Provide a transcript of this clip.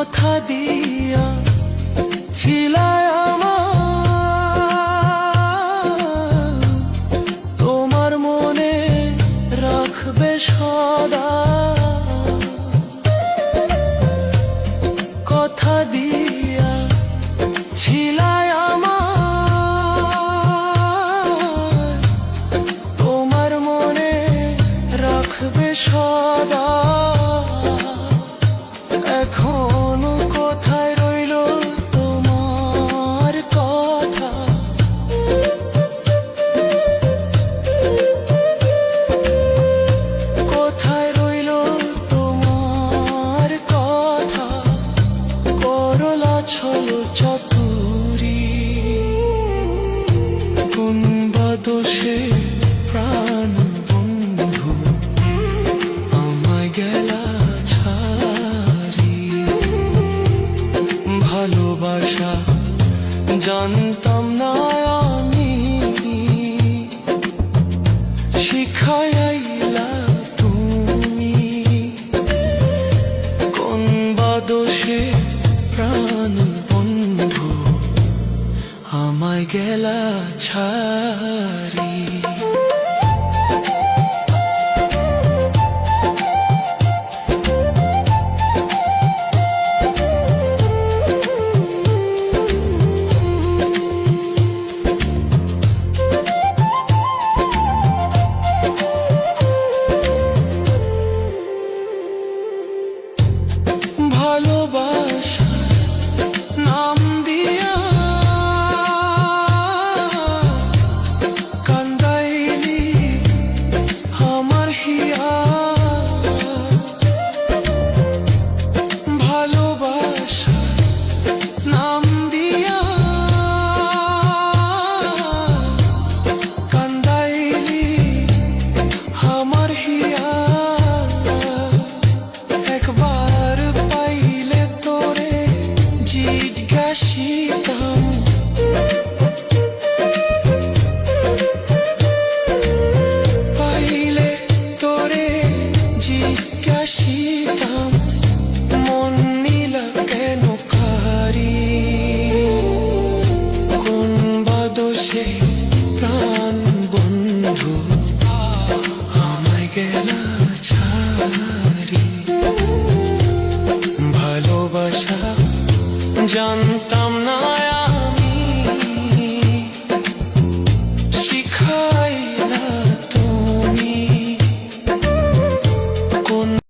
কথা দিয়ে দোষে প্রাণ বন্ধু আমায় গেলা ছাড়ি। চিতাম মন নিল কেন কারি কোন বাদশে